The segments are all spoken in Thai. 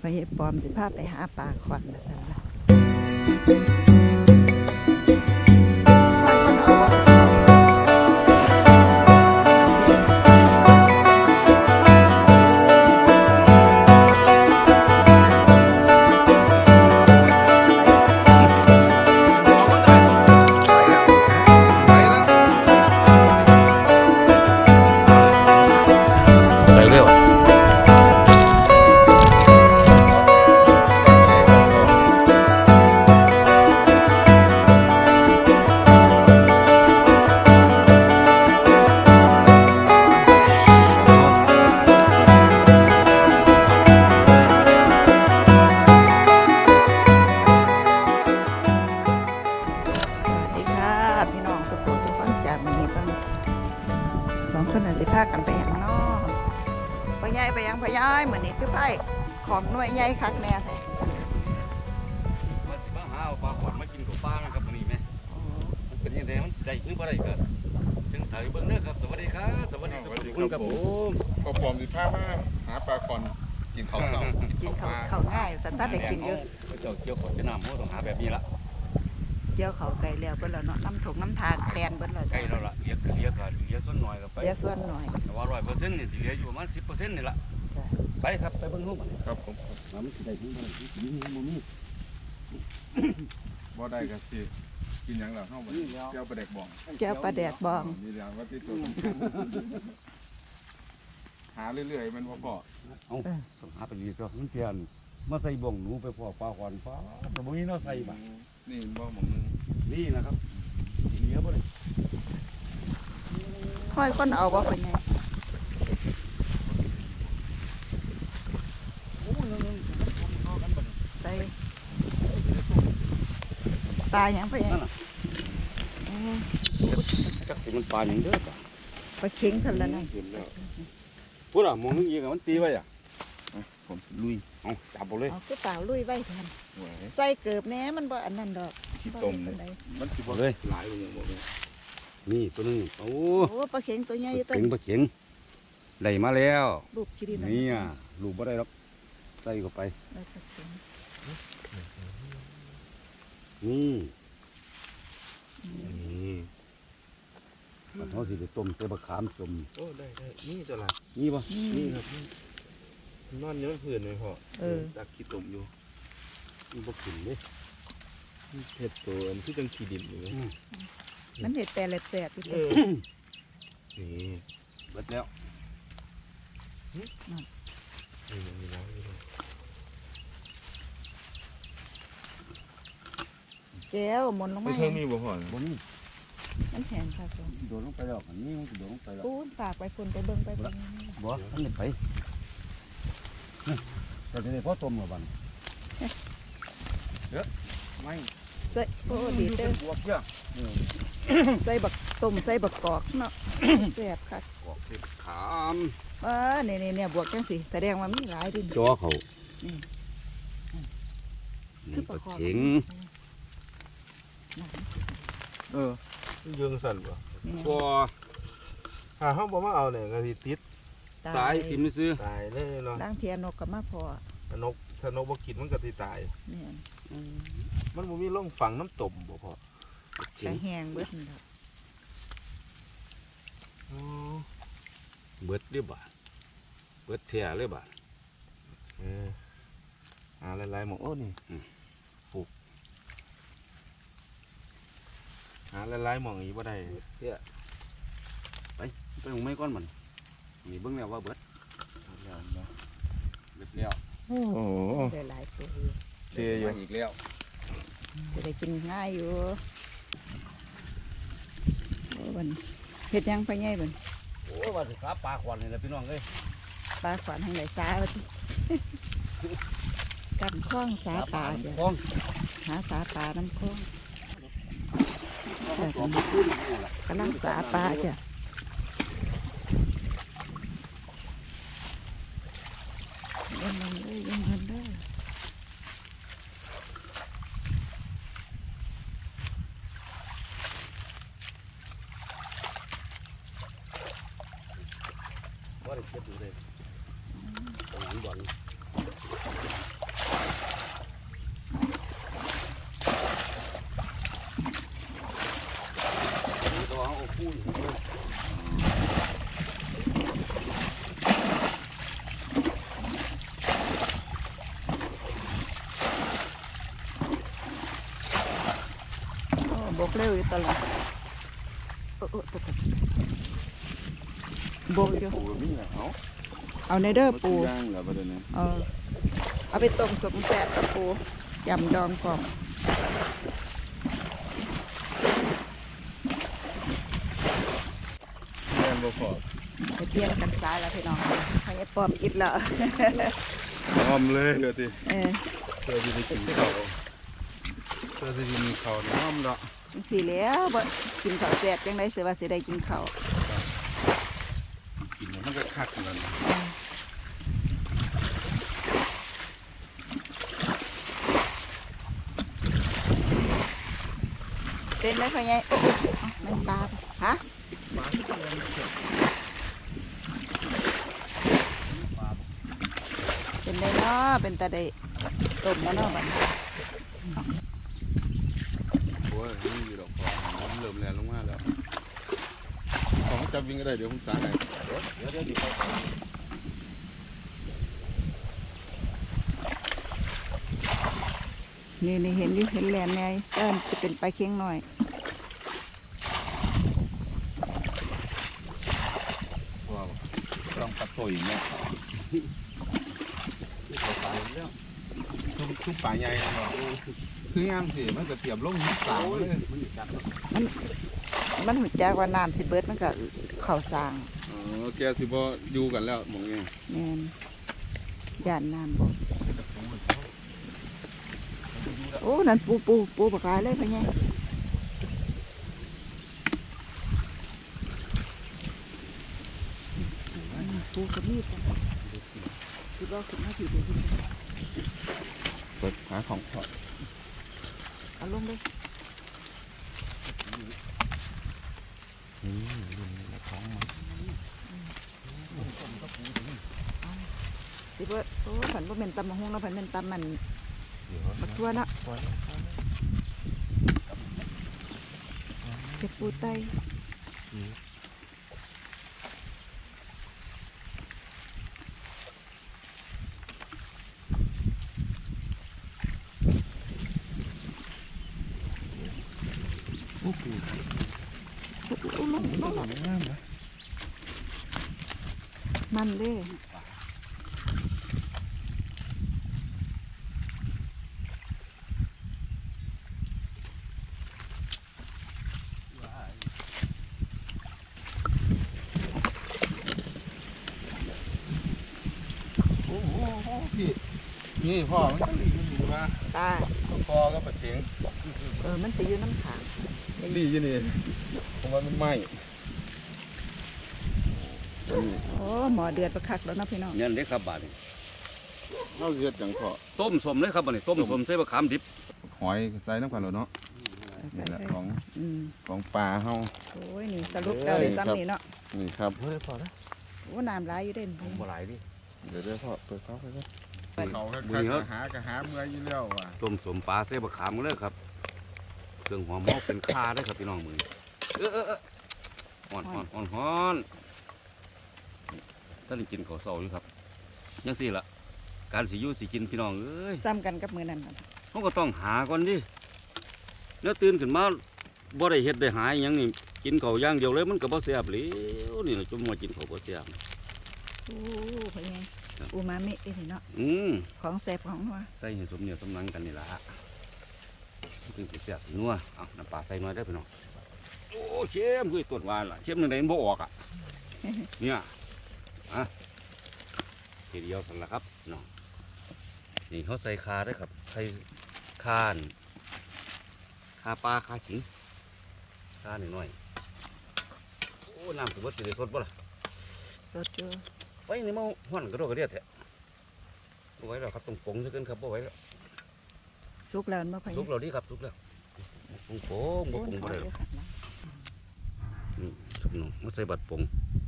พอยายปอมสิพาไปหาปลาควันนะท่านละ สองคนน่ะสิพากันไปหยังเนาะไปยายไปหยังไปยายเหมือนนี้คือไปของหน่วยใหญ่คักแน่แท้มาสิมาหาเอาปลาขวัญมากินกับปลานะครับวันนี้แม่โอ้มันเป็นยังไงมันสิได้หรือบ่ได้ก็จังถ่ายเบิ่งเด้อครับสวัสดีครับสวัสดีสวัสดีคุณครับผมพอปอมสิพามาหาปลาคอนกินข้าวเสากินข้าวข้าวง่ายแต่ตาได้กินเยอะเจ้าเกี่ยวกับเวียดนามเขาต้องหาแบบนี้ละ เกี่ยวเขาวไก่แล้วเบิ่นแล้วเนาะน้ำถงน้ำทางแปลนเบิ่นแล้วใกล้แล้วล่ะเลี้ยงก็เลี้ยงก็เลี้ยงส่วนน้อยก็ไปเดี๋ยวส่วนหน่อย แต่ว่า100%นี่สิเหลืออยู่ประมาณ10%นี่ล่ะจ้ะ ไปครับไปเบิ่งรูปมันครับผมมันสิได้ถึงบ่ได้สิมีบ่มี บ่ได้ก็สิกินหยังล่ะเฮาบ่ได้เจ้าปลาแดกบองแก้วปลาแดดบองนี่แหละว่าที่ตัวสำคัญหาเรื่อยๆมันบ่พอเอ้าต้องหาไปนี่ก็มันเพียนมาใส่บ่งหนูไปพ่อปลาขวัญฟ้าแต่บ่มีเนาะใส่บ่ นี่บ่หมองนึงนี่นะครับเหลือบ่ได้ค่อยคนเอาบ่เป็นไงโอ้ยนึงๆเข้ากันบ่ได้ใส่ตายหยังไปไงนั่นน่ะโอ้จักสิมันปลาอย่างเด้อจ้ะไปเข็งทันแล้วนั่นเห็นแล้วพูดอะมองนึงอีกอะมันตีไว้อะอะ ผมสิลุยเอาจับบ่เลยเอาคือเปล่าลุยไว้แทนไว้ใส่เกิบแหน่มันบ่อันนั้นดอกขี้ต้มบ่เนี่ได้ยปานใดมันสิบ่เลย หลายอยู่อย่างบ่แม่นนี่ตัวนึงโอ้โอ้ปลาเข็งตัวใหญ่อยู่ต้นเข็งปลาเข็งได้มาแล้วรูปคิรินี่อะลูกบ่ได้หรอกใส่เข้าไป เอาปลาเข็งนี่นี่มันเขาสิได้ต้มใส่บะขามต้มโอ้ได้ได้นี่จะล่ะนี่ป่ะนี่ครับนี่ นอนอยู่บนพื้นเลยพ่อเออตักขี้ต้มอยู่นี่บ่ขึ้นเลยเฮ็ดตัวอันที่จังขี้ดินอยู่มันเห็ดแต่ละแสบอยู่เอต้นอนี่เบิดแล้วนี่ยังมีน้ำอยู่เลยแก้วหมนลงไม่มาเท่านี้บ่พ่อบ่มีมันแห้งค่ะสมโดนลงไปแล้วอันนี้มันสิโดนลงไปแล้วปูนฝากไปฝุ่นไปเบิ่งไปเบิ่งบ่ทันได้ไปนี่ เราจะได้พอต้มกับบัดนี้เด้อไม่ใส่โอ้ดีเด้อบวกเยอะใส่บักต้มใส่บักกอกเนาะแซ่บค่ะออกสิขามเออนี่นี่เนี่ยบวกจังสิแสดงว่ามีหลายดิจอเขาอืมนี่ปลาเข็งเออยืงสั่นบ่เนี่ยบ่หาเฮาบ่มาเอาเนี่ยก็สิติด ตายทิ่มซื้อตายเลยเนาะล้างเทียนนกกับมาพอนกถ้านกบ่กินมันก็สิตาย เนี่ยมันบ่มีร่องฝังน้ำตมบ่พ่อเข็กระงแหงเบิดนั่นดอกอ๋อเบิดเด้อบาดเบิดแท้เลยบาดเออหาหลายๆหมองโอ้นี่อืม ปลูกหาหลายๆหมองอีกบ่ได้แท้ไปไปหงไม่ก้อนมัน นี่เบิ่งแล้วว่าเบิดเบิดแล้วโอ้โอ้โหได้หลายตัวอยู่เทอยู่มาอีกแล้วจะได้กินง่ายอยู่โอ้บันเฮ็ดหยังไปไงบันโอ้ยว่าสิขาปลาควันนี่แหละพี่น้องเอ้ยปลาขวานทางไหนสาวะสิกันคล้องสาปลาจ้ะคล้องหาสาปลาน้ำคล้องคล้องตัวมันขึ้นนี่แหละกำลังสาปลาจ้ะยังเงินเด้อยังเงินเด้อ ว่าได้เก็บอยู่เลยตรงนั้นบ่อน บ กเร็วอยู่ตลอดโอ้โอ้ตะตะบกอยู่ปูมีแหละเอาเอาในเด้อปูย่างแล้วประเด็นนี้เอาเอาไปต้มสมแซ่บกับปูยำดองกรอบแม่นบ่พอไปเปลี่ยนกันซ้ายแล้วพี่น้องเขาจะปอมอิดแล้วอ้อมเลยเดี๋ยวติเออเพื่อที่ได้กินข้าว เพื่อที่จะมีข้าวน้อมดอกจังสิแล้วบ่กินข้าวแซ่บจังได๋สิว่าสิได้กินข้าวกินแล้วมันก็คักกันนะเป็นไหมพ่อใหญ่โอ้โอ้เอามันปลาไปฮะเป็นได้เนาะเป็นตาได้ต้มแล้วเนาะบัดนี้ โอ้ยนี่อยู่ดอกพอน้ำเริ่มแรงลงมาแล้วของจับวิ่งก็ได้เดี๋ยวผมสาให้เดี๋ยวเดี๋ยวดีไปนี่นี่เห็นอยู่เห็นแหลมไงเอิ้นจะเป็นปลาเค็งหน่อยว้าวต้องปัดตัวอีกเนี่ยตัวปลาแล้วทุกทุกปลาใหญ่เนาะ คืองามสิมันก็เตรียมลงทุกปลาเลยมันจัดมันหูจักว่าน้ำสิเบิดมันก็เข้าสร้างอ๋อแกสิบ่อยู่กันแล้วหมองนี้แม่นย่านน้ำบ่โอ้นั่นปูปูปูปลากรายเลยพ่อใหญ่ปูกับมีดกันคือว่าขึ้นมาถือเดี๋ยวขึ้นมาเปิดหาของพอ เอาลงเลยของมันสิเบิดโอ้ผันบ่แม่นตำมะฮุงแล้วผันแม่นตำมันบักทั่วเนาะเก็บปูไต โอ้โห โอ้โอ้ลงลงลง งามนะ มั นเด้โอ้โหพี่นี่พ่อมันก็ลีอยู่ว่าตาพ่อก็ปะเถียงเออมันสิอยู่น้ำขังมันลีอยู่นี่ผมว่ามันไหม้ โอ้หมอเดือดประคักแล้วเนาะพี่น้องเนี่ยเล็กครับบาทนี่เราเกิดจังพ่อต้มสมเลยครับบาทนี่ต้มสมใส่บะขามดิบหอยใส่น้ำกันแล้วเนาะนี่แหละของอืมของปลาเฮาโอ้ยนี่สรุปแล้วเลยซ้ำนี่เนาะนี่ครับเฮ้ยพอแล้วโอ้น้ำร้ายอยู่เด่นบ่หลายดิเดี๋ยวเดี๋ยวพ่อเปิดเขาไปก่อนเขาบุญครับหากะหาเมื่อยอยู่แล้วว่ะต้มสมปลาใส่บะขามกันเลยครับเครื่องหอมหม้อเป็นข้าได้อครับพี่น้องมือนี้เออเออเออฮ้อนฮ้อนฮ้อนฮ้อน ท่านได้กินข้าวเสาอยู่ครับยังสี่ละการสิอยู่สิกินพี่น้องเอ้ยซ้ำกันกับมือนั่นครับเขาก็ต้องหาก่อนดิแล้วตื่นขึ้นมาบ่ได้เฮ็ดได้หาอหยังนี่กินข้าวอย่างเดียวเลยมันก็บ่แซ่บเลยนี่ล่ะจุ่มมากินข้าวบ่แซ่บโอ้พ่อใหญ่อูมามิเด้นี่เนาะอืมของแซ่บของนัวใส่ให้สมเนี่ยสมหนังกันนี่ล่ะถึงสิแซ่บนัวเอาน้ำปลาใส่หน่อยได้อพี่น้องโอ้เค็มคือต้นวานล่ะเค็มนึงได้มันบ่ออกอะเนี่ย อะทีเดียวสั่นละครับน้องนี่เขาใส่คาได้อครับใส่คานคาปลาคาขิงคาหน่อยๆโอ้น้ำถือว่าสิได้สดบ่ล่ะสดอยู่ไว้นี่มาห้อนกระโดดกระเดียดแท้บ่ไหว้แล้วครับต้องปรุงซะเกินครับบ่ไหว้แล้วสุกแล้วบ่พ่อใหสุญ่กแล้วดีครับสุกแล้วปรุงโป่งบ่โอ้ปรุงบ่ได้หรอกยขัดนะนี่ครับน้องมาใส่บัดปรุงเ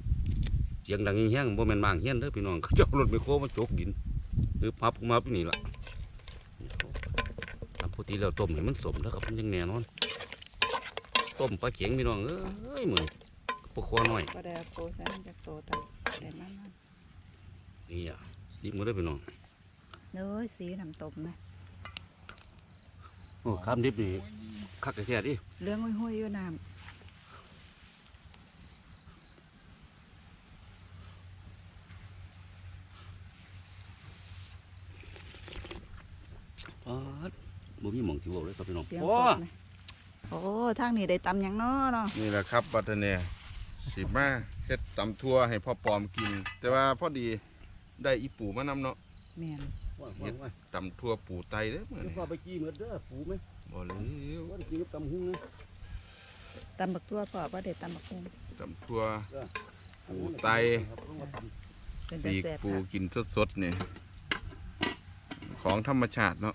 สียงดังแห้งๆบ่แม่นมางเฮียนเด้อพี่น้องเขาเจ้ารถไมโครมาจกดินหรือพับมาพี่นี่ล่ะทำปกติแล้วต้มให้มันสมแล้วครับมันยังแน่นอน ต้มปลาเข็งพี่น้องเอ้ยเหมือนปลาคอน้อยก็ได้เอาโตใส่มันจะโตแต่ได้มันนี่อะซีมือได้อพี่น้องเนื้อสีน้ำตกนะโอ้ข้ามดิบนี่คักแท้ๆดิเรื่องห้อยๆอยู่น้ ป๊าดบ่มีหม่องสิเว้าเลยครับพี่น้องำเสียงโอ้สดนะโอ้ทางนี้ได้ตำหยังน้อเนาะนี่แหละครับบัตเนี่ยสิมาเฮ็ดตำทั่วให้พ่อปอมกิน แต่ว่าพอดีได้อีปูมานำเนาะแม่นว่าว่าว่าตำทั่วปูไตเด้อมื้อเดี๋ยวนี้พ่อไปจี้หมดเด้อปูไหมบ่เลยว่าได้กินกับตำหุ้งนะตำบักตัวพ่อบ่ได้ตำบักฮุงตำทั่ว ปูไต ครับเพิ่งมาตำ เป็นแต่สีกแซ่บปูค่ะกินสดๆนี่ของธรรมชาติเนาะ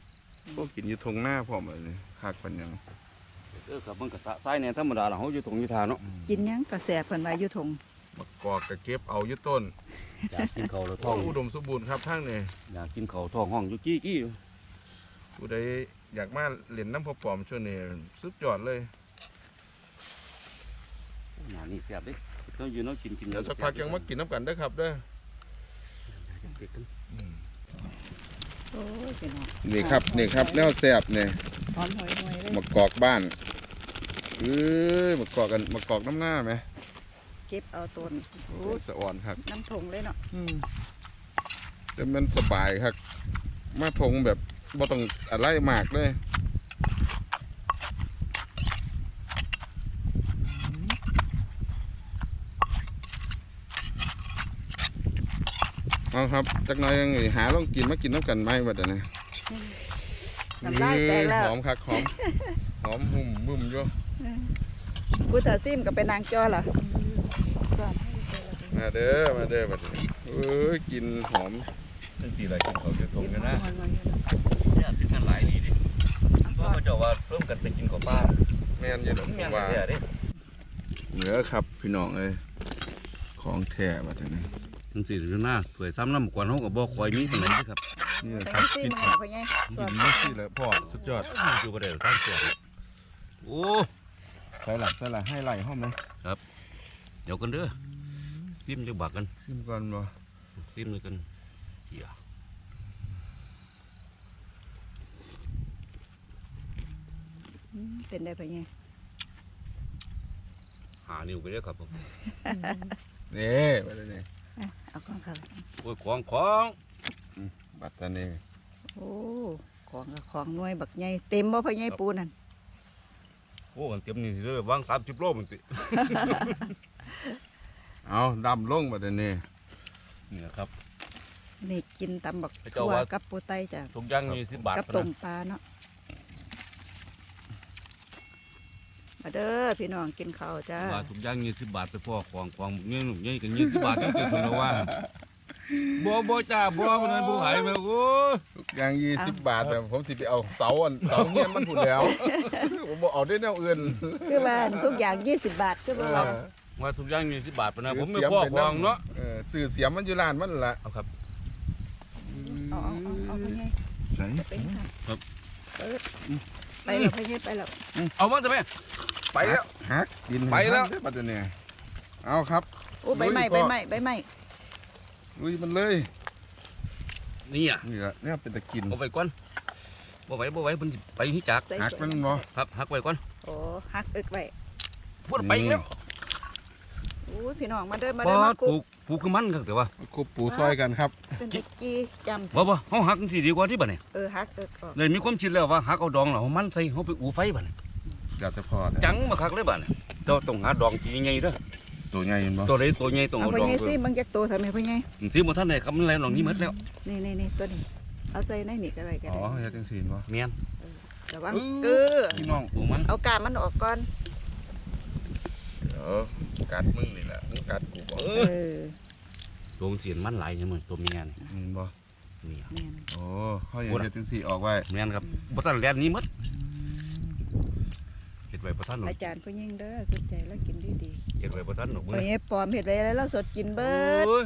พวกกินอยู่ทงหน้าพร้อมเลยคักปันหยังเออครับมันก็สะสายเนี่ยธรรมดาล่ะเฮาอยู่ตรงอยู่ทาเนาะกินหยังก็แซ่บเพิ่นว่าอยู่ทงบักกอกก็เก็บเอาอยู่ต้นอยากกินข้าวแล้วโอ้ท้อง อุดมสมบูรณ์ครับทางนี่อยากกินข้าวท้องห้องอยู่กี้กี้อยู่ผู้ใดอยากมาเล่นน้ำพ่อปอมช่วงนี้สุดยอดเลยหน้านี่แซ่บเด้ต้องอยู่เนาะกินกินเดี๋ยวสักพักยังมากินน้ำกันเด้อครับเด้อ เด็กกันโอ้ยพี่น้องนี่ครับนี่ครับแนวแซ่บเนี่ยหอมหอยๆเลยมะกอกบ้านเอ้ยมะกอกกันมะกอกน้ำหน้าไหมเก็บเอาต้นโอ้โอ้ยสะอ่อนครับน้ำทงเลยเนาะแต่มันสบายครับ มาทงแบบบ่ต้องอะไรมากเลย เอาครับจักหน่อยยังไงหาลองกินมากินน้ำกันไหมบัดนี้น้ำลายแตกแล้ว หอมคักหอมหอมหุ่มมึมอยู่กูถ้าซิมก็เป็นนางจอล่ะสอนให้ไปละมาเด้อมาเด้อบัดนี้เอ้ยกินหอมจังสีอะไรกินเขาจะทงกันนะหอยๆอยู่เนาะเนี่ยติดกันหลายนี่ดิเอาเพสราะอนว่าเจ้าว่าเพิ่มกันไปกินข้าวปลาแม่นอยู่ดอกแม่นว่าแท้ๆเด้เหนือครับพี่น้องเอ้ยของแท้บัดนี้ จังซี่อยู่หน้าถวยซ้ำน้ำกวนเฮาก็บ่ค่อยมีปานใดครับนี่ไปครับซิกิมนมันเอาไปไงสกิอนนนี่สิเลยพ่อสุดยอดอยู่บ่ได้ตั้งเสียโอ้ ใส่หลักใส่หลักให้ไหลห้อมเลยเดี๋ยวกันเด้อซิมจะบักกันซิมก่อนบ่ซิมเลยกันเหี้ยอืมเป็นได้ไปไงหานิ้วไปเด้อครับผมนี่บัดนี้อะเอาของเขาโอ้ยของของบัดนี้โอ้ของก็ของหน่วยบักใหญ่เต็มบ่พ่อใหญ่ปูนั่นโอ้กันเต็มนี่เด้อวาง30โลมันติเอาดำลงบัดนี้นี่นะครับนี่กินตำบักพระเจ้าทั่วว่ากับปูไตจ้ะทุกอย่างมี10บาทกับพะต้นะมปลาเนาะ มาเด้อพี่น้องกินข้าวจ้าว่าทุกอย่าง20บาทไปพ่อของของเงี้ยหนุ่มเงี้ยกัน20บาทจังซี่พุ่นละว่าบ่บ่จ้าบ่มันนั้นบ่หายแม่โอ้ยทุกอย่างยี่สิบบาทแบบผมสิไปเอาเสาอันเสาเงี้ยนมันผุดแล้วผมบอกเอาได้แนวอื่นคือว่าทุกอย่าง20บาทคือบ่ว่าว่าทุกอย่าง20บาทพะนะผมไม่เสียพ่อป็ของเนาะออสื่อเสียมมันอยู่ร้านมันนั่นละเอาครับเอาเอาเอาเอาพ่อใหญ่ใส่เป็นค่ะครับเปิดไปแล้วพ่อใหญ่ไปแล้วเอามาจะไป ไปแล้ว ฮักกินไปแล้วให้ทันเด้อบัดนี้เอาครับ โอ้ใบไม้ลุใบยพ่อไม้ใบไม้ลุยมันเลยนี่อะนี่ละเนี่ยเป็นตะกินบ่ไว้ก่อนบ่ไว้บ่ไว้เพิ่นสิไปที่จักใส่ฮักสวมันยบ่ครับหักไว้ก่อนโอ้ฮักเอิกไว้พูดไปแล้วโอ้ยพี่น้องมาเด้อมาบ่เด้อมาปลูกุ๊กปลูกคือมันครับแต่ว่าคุบปูซอยกันครับเป็นตะกี้จำบ่บ่เฮาหักจังซี่ดีกว่าที่บัดนี้เออฮักเอิกออกเลยมีความคิดแล้วว่าหักเอาดองแล้วเอามันใส่เฮาไปอูไฟบัดนี้ อยากจะพอดจังมาคักเลยบัดนี้เจ้าต้องหาดองที่ใหญ่ๆเด้อตัวใหญ่เห็นบ่ตัวใดตัวใหญ่ต้องเอาเอาพ่อดองใหญ่เพิ่สิมบางจักตัวทำไมพ่อใหญ่ที่บ่ทันได้คำมันแล้วหลองนี้หมดแล้วนี่นี่นี่ตัวนี้เอาใส่ในนี่ก็ได้ก็อ๋อได้เฮ็ดจังซี่บ่แม่นระวังอื้อเกลือพี่น้องปลูกมันเอากาบมันออกก่อนเดี๋ยวกัดมึงนี่แหละมึงกัดกูบ่เอเอออตัวเสียนมันหลายจังมื้อตัวเมียนี่เห็นบ่นี่แม่นโอ้เฮาอยากเฮ็ดจังซี่ออกไว้แม่นครับบ่ทันแล่นหนี้หมด เฮ็ดไว้บ่ทันหรอกอาจารย์พ่อยิ่งเด้อสนใจแล้วกินดีดีเฮ็ดไว้บ่ทันหรอกๆมื้พ่ออนี้ยิ่งปลอมเห็ดไว้แล้วสดกินเบิดโอ้ย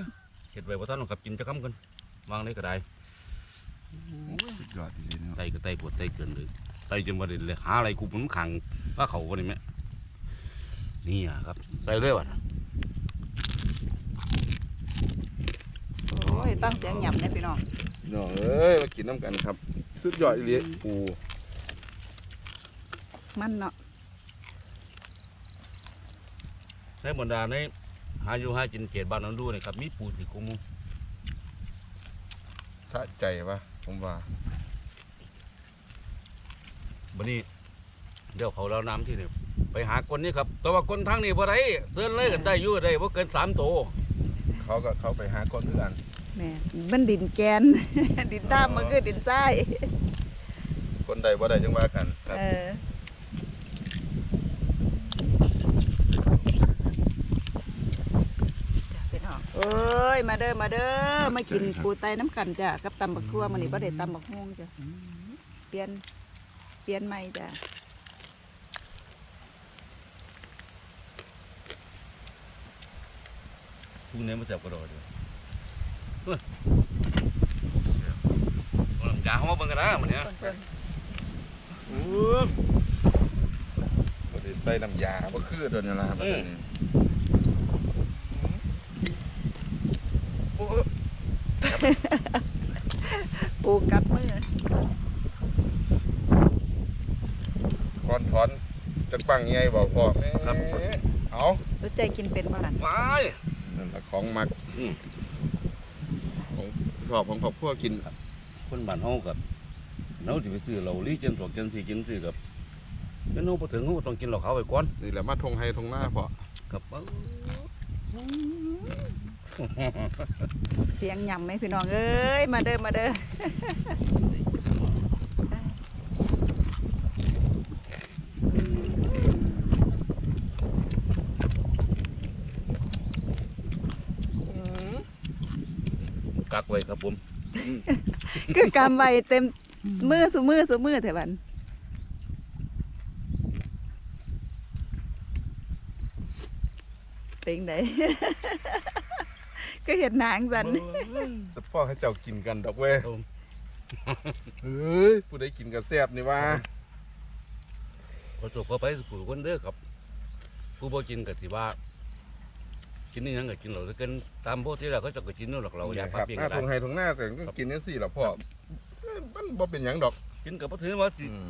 เห็ดไว้บ่ทันหรอกครับกินจะคำกันวางได้ก็ได้สุดยอดจริงๆเนาะใส่ก็ใส่ปวดใส่เกินเลยใส่จนบ่ได้เลยหาอะไรกูมันขังว่าเขาบ่ได้แม่นี่อะครับใส่เลยว่ะโอ้ยตั้งเสียงหย่ำเนี่ยพี่น้องน้องเอ้ยมากินน้ำกันครับ สุดยอดอีหลีปูมันเนาะ ในบรรดาในหาอยู่หากินเขตบ้านน้องดูนี่ครับมีปูสิกุมูสะใจปะผมว่าบันนี้เดี๋ยวเขาเราน้ำที่นี่ไปหาคนนี้ครับ แต่ว่าคนทางนี้บ่ได้เสื้อเลยกันได้อยู่ได้บ่เกินสามโตเขาก็เขาไปหาคนเพื่อนแม่มันดินแกน ดินตามมันคือดินทรายคนใดบ่ได้จังว่ากันครับ เออจ้ะพี่น้อง เอ้ย มาเด้อ มาเด้อ มากินปูไตน้ำกันจ้ะ กับตำบักทั่วมันนี่บ่ได้ตำบักฮวงจ้ะ เปลี่ยน เปลี่ยนใหม่จ้ะพรุ่งนี้มาเจ็บกระโดดอยู่เฮ้ยเอาน้ำยาเขามาเบิ่งกันนะมันเนี้ยคนอู้บ่ได้ใส่น้ำยาบ่คือโดนเวลาบัดนี้ โอ้ๆปูกัดมือถอนถอนจักปังใหญ่บ่พ่อแม่เอาสนใจกินเป็นบ่ล่ะว้ายนั่นละของมักอืม ของชอบของครอบครัวกินคนบ้านเฮากับเนาสิไปซื้อเหล้าลีเจนสอกเจนสี่กินซื้อกับเป็นเฮาบ่ถึงเฮาก็ต้องกินเหล้าขาวไว้ก่อนนี่แหละมาทงไฮทงหน้าพ่อครับเอ้า เสียงยำไหมพี่น้องเอ้ย มาเด้อมาเด้อกักไว้ครับผมคือกำไว้เต็มมือสุมือสุมือเถอะบันเป็นได ก็เห็นหนางสันแต่พ่อให้เจ้ากินกันดอกเว้ยครับผมเฮ้ยผู้ใดกินก็แซ่บนี่ว่าขอจบเข้าไปสู่คนเด้อครับ ผู้บ่กินก็สิว่ากินนี่ยังก็กินเหล้าแต่เกินตามปกติแล้วเขาจะก็กินเนาะหรอกเราอยากคปารับเปียงหน้าก็ทงไฮได้ทงหน้าแต่ก็กินจังซี่ล่ะพ่อเอ้ยมันบ่เป็นหยังดอก กินก็บ่ถือว่าสิอืม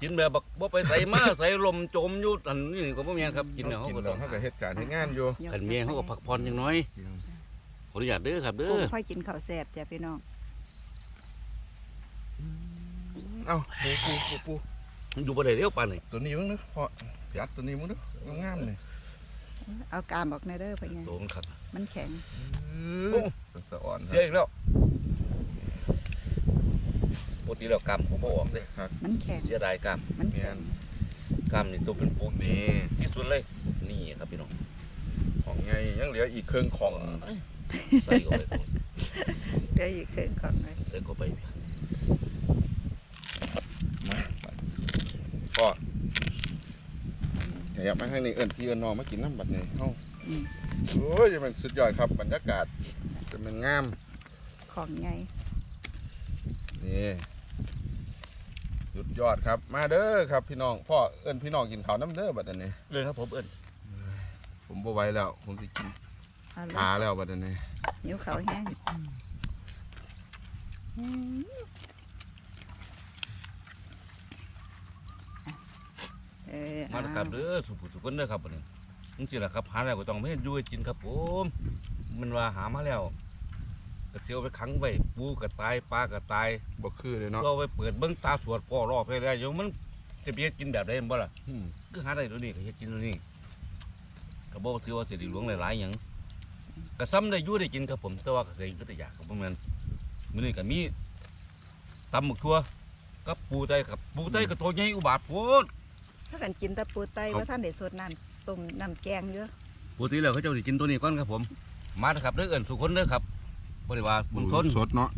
กินแบบบักบ่ไปใส่มาใส่ลมจมอยู่อันนี้ก็บ่แม่นครับกินแล้วเขาเฮากินก็ดต้ออกงเขาก็เฮ็ดการเฮ็ดงานอยู่คันเมียเขาก็พักผ่อนจังน้อยขออนุญาตเด้อครับเด้กุ้องค่อยกินข้าวแซ่บจ้ะพี่น้อง เอ้าปูปูปูปูมันอยู่บ่ได้เร็วปานนี้ตัวนี้มึงนึกพ่อยัดตัวนี้มึงนึกงามๆเลยเอากามออกในอยเด้อไปไงโตมันคัก มันแข็งโอ้สะอ่อนคเสียรับอีกแล้วปก ติแล้วกรรมผมบ่ออกเด้ครับมันแข็งเสียดายกรรมมันแข็งกรรมนี่ตัวเป็นปุ๊กนี่ที่สุดเลยนี่ครับพี่น้องของไงยังเหลืออีกเครื่องของใส่เข้าไปเดี๋ยวอีกเครื่องก่อนเลยใส่เข้าไปมาพ่ออย่ามาให้นี่เอิ้นพี่เอิ้นน้องมากินน้ำบัดนี้เฮาอืมโอ้ยมันสุดยอดครับบรรยากาศจะเป็นงามของไงนี่ สุดยอดครับ มาเด้อครับพี่น้องพ่อเอิ้นพี่น้องกินข้าวน้ำเด้อบัดนี้ เลยครับผมเอิ้นผมบ่ไหวแล้ว ผมสิกินเอาเลหายแล้วบัดนี้นิ้วเขาวแห้งอืมเออมาแล้วครับเด้อสุขสุขคนเด้อครับบัดนี้จังซี่ล่ะครับหาแล้วก็ต้องไม่อยู่ให้กินครับผม มันว่าหามาแล้วก็ เสียวไปขังไว้ปูก็ตายปลาก็ตายบ่คือเลยเนาะก็ไปเปิดเบิ้งตาสวดพ่อรอบไปได้อยู่มันจะไปเฮ็ดกินแบบใดบ่ล่ะอืมคือหาได้ตัวนี้ก็เฮ็ดกินตัวนี้ก็บ่ถือว่าสิได้หลวงหลายๆหยังก็ซ้ำได้อยู่ได้กินครับผมแต่ว่าก็เคยก็แต่อยากก็บ่แม่นมื้อนี้ก็มีตำหมึกทั่วกับปูไตครับปูไตก็ตัวใหญ่อุบาทโพด ถ้ากันกินแตะปูไตครับ ว่าท่านได้สดน้ำต้มน้ำแกงเยอะปกติแล้วเขาเจ้าสิกินตัวนี้ก่อนครับผม มาเถอะครับเด้อเอิ้นสุคนเด้อครับ บ่ได้ว่าบุญทนสดเนาะ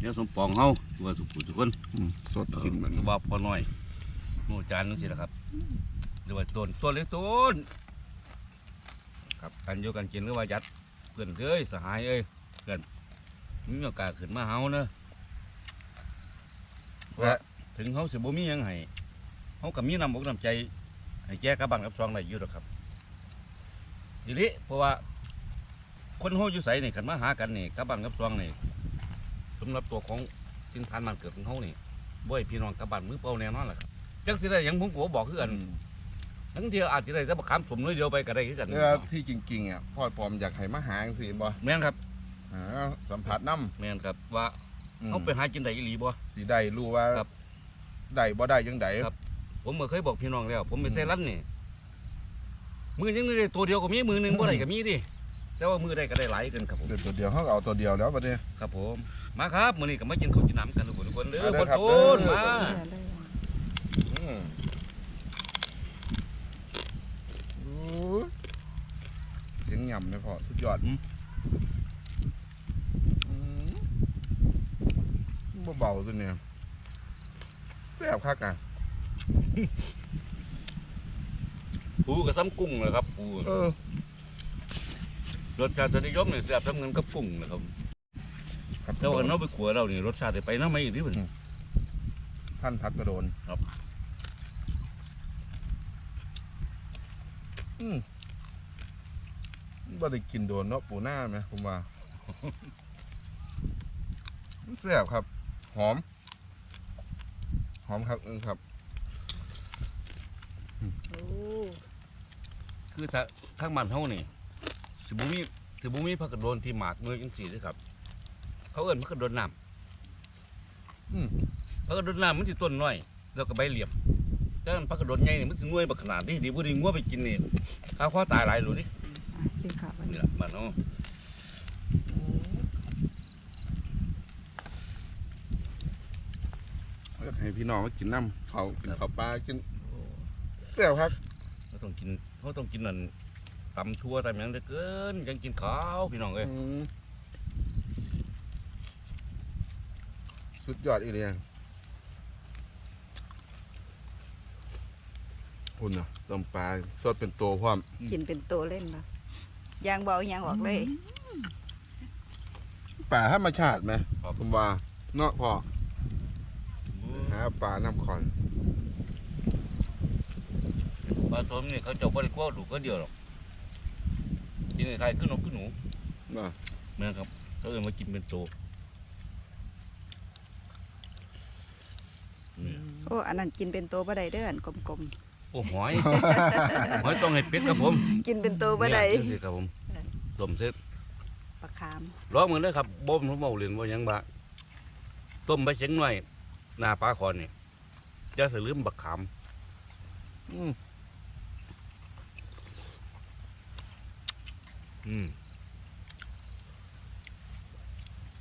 เดี๋ยวสมปองเฮาว่าสุขุสุคนอืมสดกินมันสว่าพอน้อยหมูจานนั่นสิละครับหรือว่าต้นต้นเล็กต้นครับกันอยู่กันกินหรือว่ายัดเพื่อนเอ้ยสหายเอ้ยเพื่อนมีโอกาสขึ้นมาเฮาเนอะว่าถึงเฮาสิบ่มีหยังให้เฮาก็มีน้ำอกน้ำใจให้แก้กับบังกับซองได้อยู่ดอกครับอีหลิเพราะว่า คนเฮาอยู่ไสนี่กันมาหากันนี่กับบังกับซองนี่สำหรับตัวของสินพันมันเกิดของเฮานี่บ่ให้พี่น้องกลับบ้านมือเปล่าแน่นอนล่ะครับจังสิได้หยังผมก็บ่บอกคือกันทั้งเที่ยวอาจจะได้แต่บักขามสมน้อยเดียวไปก็ได้คือกันเออที่จริงๆอะพ่อปอมอยากให้มาหาจังซี่บ่แม่นครับหาสัมผัสน้ำแม่นครับว่าอืมเขาไปหากินได้อีหลีบ่สิได้รู้ว่าครับได้บ่ได้จังไดครับ ผมก็เคยบอกพี่น้องแล้ว ผมไปใส่รันนี่มือยังได้ตัวเดียวก็มีมือหนึงบ่ได้ก็มีดิ แต่ว่ามือได้ก็ได้หลายกันครับผม เดี๋ยวตัวเดียวเฮาก็เอาตัวเดียวแล้วบัดนี้ ครับผม มาครับมื้อนี้ก็มากินข้าวกินน้ำกันทุกคนทุกคนเด้อมาเด้บ่อครับโทนเด้อ มาอืมโอ้ยเสียงหย่ำเลยพ่อสุดยอดอืมบ่เบาตัวเนี่ยแซ่บคักอะปูกับซ้ำกุ้งนะครับปูเออ รสชาตินิยมนี่แซ่บทั้งเงินกับกุ้งนะครับครับแต่ว่าเนาะไปขัวเรานี่รสชาติได้ไปนำไม่อีกที่เพิ่นท่านพักกระโดนครับอืมบ่ได้กินโดนเนาะปูหน้าไหมผมว่าแซ่บครับ หอม หอมครับอืมครับ โอ้ คือถ้าทางบ้านเฮานี่ สิบ่มีสิบ่มีผักกระโดนที่หมากมือจังซี่เด้อครับ เขาเอิ้นผักกระโดนน้ำอืมผักกระโดนน้ำมันสิต้นน้อย แล้วก็ใบเหลี่ยมแต่อันผักกระโดนใหญ่นี่มันสิหน่วยบักขนาดนี้ดีบ่ดีงัวไปกินนี่ข้าวคอตายหลายหลูนี่อะกินข้าวไปนี่ล่ะบ้านเฮาให้พี่น้องมากินน้ำเขากินข้าวปลากินแซ่บครับเราต้องกินเขาต้องกินนั่น ตำทั่วตำหยังเหลือเกินยังกินข้าวพี่น้องเอ้ยอืมสุดยอดอีเลยคุณเนาะต้มปลาสดเป็นตัวพร้อมกินเป็นตัวเล่นปะยางเบายางออกเลยป่าธรรมชาติไหมผมว่าเนาะพ่อหาปลาน้ำคอนปลาสมนี่เขาเจ้าบ่ได้กลัวดูก็เดียวหรอก กินไอ้ไข่ขึ้นนกขึ้นหนูเนาะแม่นครับเขาเอิ้นมากินเป็นโตนี่โอ้อันนั้นกินเป็นตัวบ่ได้เด้ออันกลมโอ้หอย หอยต้องให้เป็ดครับผมๆ กินเป็นตัวบ่ได้เนี่ยจังซี่ครับผมต้มเสร็จ ปลาคามลองมือเลยครับบ่มผมเมาเรียนว่าหยังบะต้มไปเชียงหน่อยหน้าปลาคอนนี่จะสลืมบักขามอืม อืม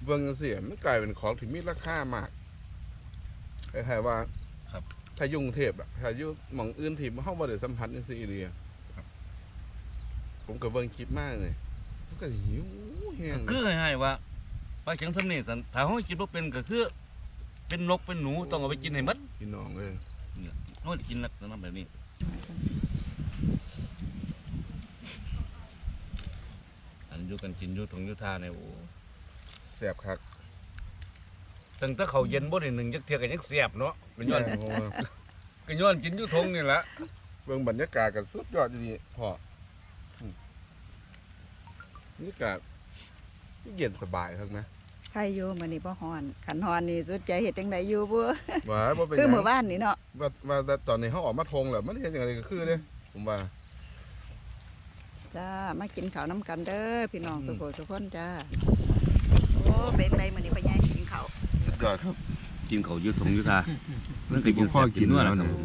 เบิ่งจังซี่มันกลายเป็นของที่มีราคามากคล้ายๆว่าครับถ้าอยุ่กรุงเทพอะถ้าอยู่หม่องอื่นที่เฮาบ่ได้สัมผัสจังซี่อีหลีอะผมก็เบิ่งคลิปมากเลยมันก็หิวแฮงคือให้ๆว่าปลาเชียงสำนี่สันถ้าเฮากินบ่เป็นก็คือ เป็นนกเป็นหนูต้องเอาไปกินให้หมดพี่น้องเอ้ยเฮากินลักษณะแบบนี้ อันอยู่กันกินอยู่ทงอยู่ทาเนี่ยโอ้แซ่บคักตั้งแต่เขาวเย็นบ่ได้หนึ่งจักเที่ยก็ยังแซ่บเนาะก็ย้อนแม่นผมว่าก็ย้อนกินอยู่ทงนี่แหละเบิ่งบรรยากาศกันสุดยอดดีพ่ออืมบรรยากาศเย็นสบายครับนะใครอยู่มื้อนี้บ่ฮ้อนขันฮ้อนนี่สุดใจเฮ็ดจังไดอยู่บ่ว่าบ่เป็นหคือยังมื้อบ้านนี่เนาะ ว่าว่าแต่ตอนนี้เขาออกมาทงแล้วมันเห็นอย่างไรก็คือเด้ผมว่า จ้ามากินข้าวน้ำกันเด้อพี่น้องทุกคนทุกคนจ้าโอ้เป็นไดมื้อนี้พ่อใหญ่กินข้าวสุดยอดครับกินเขาวอยู่ทงอยู่ทามันก็กินข้าวกินนัวแล้วแล้วนะครับ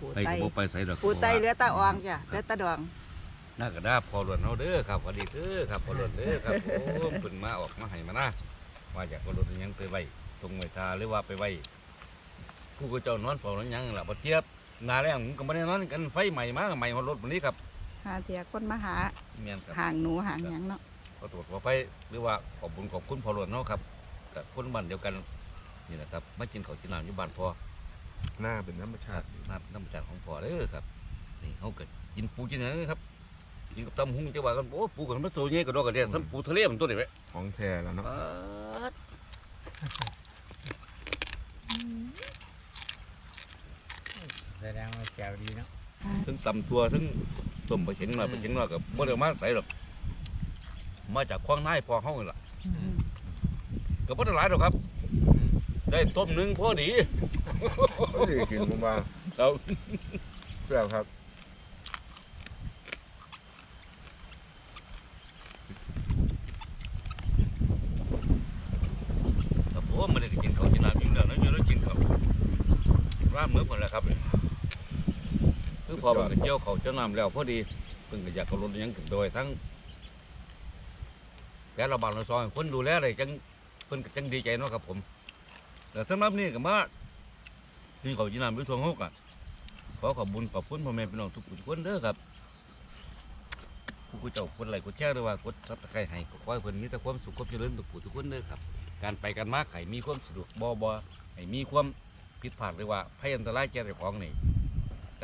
โอ้ปูไปไตก็บ่ไปใส่ดอกปูไตเหลือแตาอองจ้ะเหลือแตาดองน่ากระดาพอหลวนเฮาเด้อครับสวัสดีเด้อครับพอหลวนเด้อครับโอ้เพิ่นมาออกมาให้มานะว่าอยากพอหลวนยังไปไว้ตรงไว้ทาหรือว่าไปไว้ผู้ก็เจ้านอนเฝ้านอนหยังล่ะบ่เทียบหนาแรงก็บ่ได้นอนกันไฟใหม่มาก็ใหม่ฮอดรถวันนี้ครับ หาเทียคนมาหาแม่นครับห่างหนูห่างหยังเนาะขอตรวจขอไฟหรือว่าขอบคุญขอบคุณพอหลวนเนาะครับกับคนบ้านเดียวกันนี่แหละครับมากินข้าวกินน้ำอยู่บ้านพอหน้าเป็นธรรมชาติน้ำน้ำจานของพ่อเด้อครับนี่เฮาก็กินปูกินหยังครับกินกับตำหุงจังว่ากันโอ้ปูกันมันโตใหญ่กว่าดอกกระเดียซ้ำปูทะเลมันตัวนี้แหมของแท้แล้วเนาะปาดแสดงว่าแก้วดีเนาะ ทั้งตำตัวทั้งต้มปลาเข็งหน่อยปลาเข็งหน่อยกับบ่ได้มาใส่หรอกมาจากคลองนายพอเฮานี่ล่ะก็บ่ได้หลายดอกครับ ได้ต้มหนึงพอดี ไม่ได้กินผมว่าครับแซ่บครับครับผมมันได้กินข้าวกินน้ำกินเนื้อแล้วอยู่แล้วกินข้าวร่ามมือหมดแล้วครับคือ พอมันก็เจียวเขาเจ้าน้ำแล้วพอดีเพิ่งก็อยากกระลดหยังขึ้นโดยทั้งแกระบาดระซอยคนดูแลอะไรจังเพิ่นก็จังดีใจเนาะครับผมแต่สำหรับนี่ก็มาที่เขาจีนำด้วยทวงหกอะขอขอบคุญขอบคุณพ่อแม่พี่น้องทุกคนเด้อครับผู้เจ้าคนไหลกดแชร์ด้วยว่ากดซับตะไคร้ให้ก็ขอให้เพิ่นมีแต่ความสุขความเจริญทุกผู้ทุกคนเด้อครับ การไปกันมาไข่มีความสะดวกบ่บ่ให้มีความผิดพลาดหรือว่าภัยอันตรายแก่เจ้าของนี่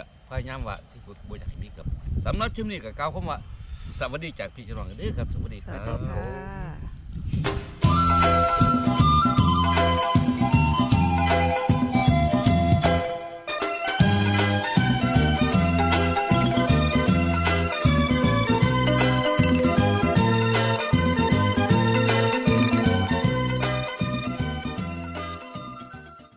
ก็พยายามว่าที่สุดบ่อยากให้มีครับสำหรับชิมนี่ก็กล่าวคำว่าสวัสดีจากพี่จรองกันเด้อครับสวัสดีครับค่ะ